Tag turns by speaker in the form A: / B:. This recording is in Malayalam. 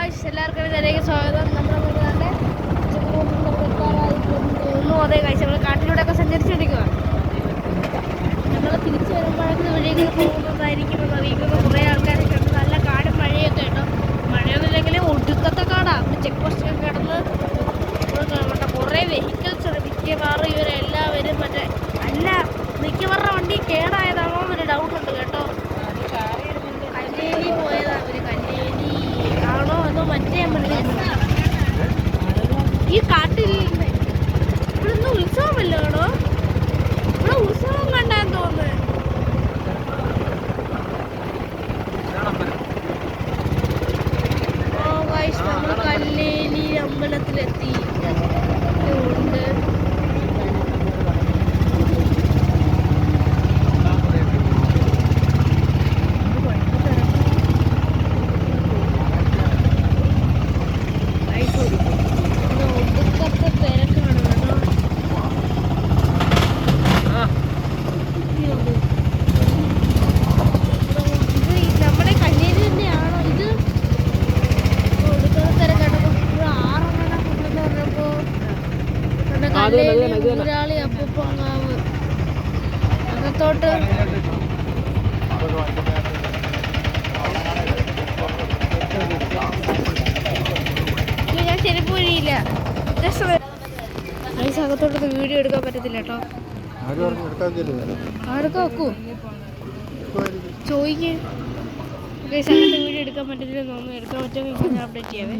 A: ഗായ്സ് എല്ലാവർക്കും ഇതിലേക്ക് സ്വാഗതം. നമ്മുടെ വീടുകാരുടെ ഒന്നും അതേ കഴിച്ച് നമ്മൾ കാട്ടിലൂടെ ഒക്കെ സഞ്ചരിച്ചിരിക്കുക നമ്മൾ തിരിച്ചു വരുമ്പോഴൊക്കെ വഴിയൊക്കെ പോകുന്നതായിരിക്കും അറിയിക്കുന്ന കുറേ ആൾക്കാരൊക്കെ ഉണ്ട് നല്ല കാടും മഴയൊക്കെ കേട്ടോ. മഴയൊന്നുമില്ലെങ്കിൽ ഒടുക്കത്തെ കാടാണ് ചെക്ക് പോസ്റ്റൊക്കെ കിടന്ന് കുറേ വെഹിക്കിൾസ് ഉണ്ട്. മിക്കവാറും ഇവരെല്ലാവരും മറ്റേ അല്ല മിക്കവാറും വണ്ടി കേടായതാണോ എന്നൊരു ഡൗട്ട് ഉണ്ട് കേട്ടോ കല്ലേലി പോയതാ അവർ കല്ലേലി ആണോ അതോ മറ്റേ അമ്പലത്തിൽ ഈ കാട്ടിൽ ഇവിടുന്ന് ഉത്സവമല്ലോ ആണോ ഇവിടെ ഉത്സവം കണ്ടാൻ തോന്നുന്നു. ഓ നമ്മൾ കല്ലേലി അമ്പലത്തിലെത്തി ഉണ്ട് ഗൈസ് ഇവിടെ ഒടുക്കത്തെ തിരക്കാണ് കേട്ടോ ഇത് ഈ നമ്മുടെ കല്ലേരി തന്നെയാണോ ഇത് ഒടുക്കത്തെ തിരക്കാട്ടോ ഇവിടെ ആറെണ്ണം ഉണ്ടെന്ന് പറഞ്ഞപ്പോ നമ്മുടെ
B: ആ, അത് തന്നെ, അത് തന്നെ,
A: കല്ലേരി
B: അത് തന്നെ.
A: മുതലാളി അപ്പൂപ്പങ്ങാവ് അകത്തോട്ട്. ഞാൻ ചെരുപ്പ് വഴിയില്ല വീഡിയോ എടുക്കാൻ പറ്റത്തില്ല കേട്ടോ.
B: ആര് എടുക്കാൻ ചെല്ലുന്നത്
A: ആരൊക്കെ വെക്കൂ? ചോദിക്കേ. വീഡിയോ എടുക്കാൻ പറ്റത്തില്ല തോന്നുന്നു. എടുക്കാൻ പറ്റുമെങ്കിൽ ഞാൻ അപ്ഡേറ്റ് ചെയ്യാവേ.